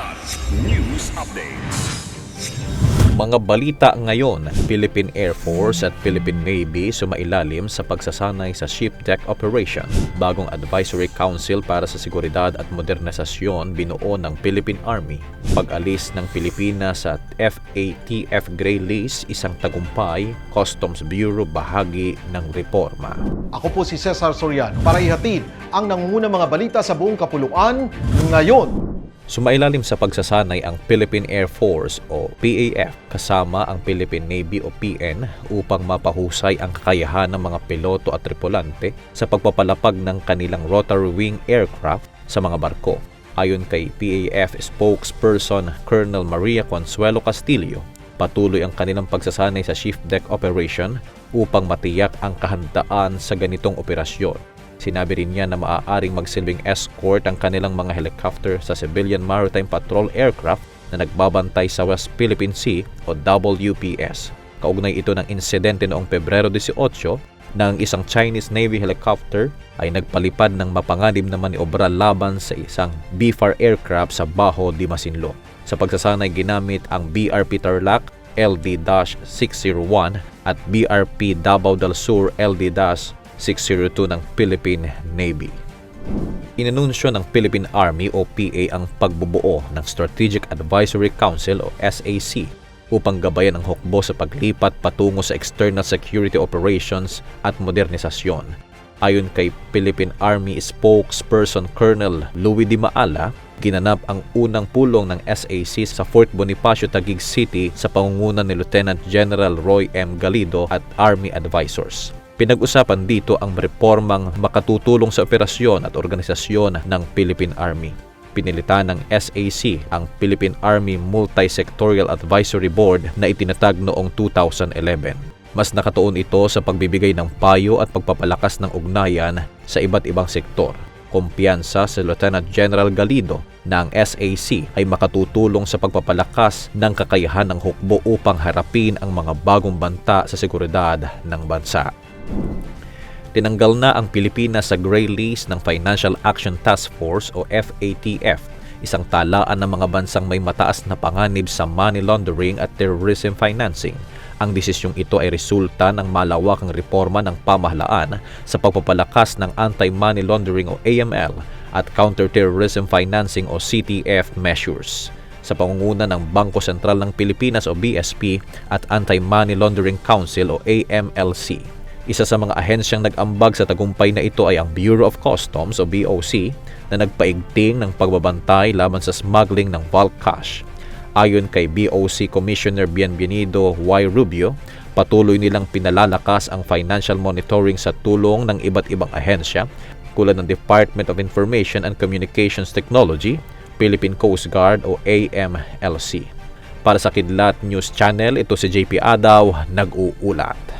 Ulat News Updates. Mga balita ngayon, Philippine Air Force at Philippine Navy sumailalim sa pagsasanay sa ship deck operation. Bagong advisory council para sa seguridad at modernisasyon binuo ng Philippine Army. Pag-alis ng Pilipinas sa FATF Gray List, isang tagumpay, Customs Bureau bahagi ng reforma. Ako po si Cesar Soriano para ihatid ang nangungunang mga balita sa buong kapuluan ngayon. Sumailalim sa pagsasanay ang Philippine Air Force o PAF kasama ang Philippine Navy o PN upang mapahusay ang kakayahan ng mga piloto at tripulante sa pagpapalapag ng kanilang rotary wing aircraft sa mga barko. Ayon kay PAF spokesperson Colonel Maria Consuelo Castillo, patuloy ang kanilang pagsasanay sa shift deck operation upang matiyak ang kahandaan sa ganitong operasyon. Sinabi rin niya na maaaring magsilbing escort ang kanilang mga helicopter sa Civilian Maritime Patrol Aircraft na nagbabantay sa West Philippine Sea o WPS. Kaugnay ito ng insidente noong Pebrero 18 na ang isang Chinese Navy helicopter ay nagpalipad ng mapanganib na maniobra laban sa isang BFAR aircraft sa Baho di Masinloc. Sa pagsasanay ginamit ang BRP Tarlac LD-601 at BRP Davao del Sur LD-602 ng Philippine Navy. Inanunsyo ng Philippine Army o PA ang pagbubuo ng Strategic Advisory Council o SAC upang gabayan ang hukbo sa paglipat patungo sa external security operations at modernisasyon. Ayon kay Philippine Army spokesperson Colonel Louis Di Maala, ginanap ang unang pulong ng SAC sa Fort Bonifacio, Taguig City sa pangunguna ni Lieutenant General Roy M. Galido at Army Advisors. Pinag-usapan dito ang reformang makatutulong sa operasyon at organisasyon ng Philippine Army. Pinilitan ng SAC ang Philippine Army Multi-Sectorial Advisory Board na itinatag noong 2011. Mas nakatuon ito sa pagbibigay ng payo at pagpapalakas ng ugnayan sa iba't ibang sektor. Kumpiyansa sa Lieutenant General Galido na ang SAC ay makatutulong sa pagpapalakas ng kakayahan ng hukbo upang harapin ang mga bagong banta sa seguridad ng bansa. Tinanggal na ang Pilipinas sa gray list ng Financial Action Task Force o FATF, isang talaan ng mga bansang may mataas na panganib sa money laundering at terrorism financing. Ang desisyong ito ay resulta ng malawakang reforma ng pamahalaan sa pagpapalakas ng anti-money laundering o AML at counter-terrorism financing o CTF measures sa pangunguna ng Bangko Sentral ng Pilipinas o BSP at Anti-Money Laundering Council o AMLC. Isa sa mga ahensyang nag-ambag sa tagumpay na ito ay ang Bureau of Customs o BOC na nagpaigting ng pagbabantay laban sa smuggling ng bulk cash. Ayon kay BOC Commissioner Bienvenido Y. Rubio, patuloy nilang pinalalakas ang financial monitoring sa tulong ng iba't ibang ahensya tulad ng Department of Information and Communications Technology, Philippine Coast Guard o AMLC. Para sa Kidlat News Channel, ito si JP Adaw, nag-uulat.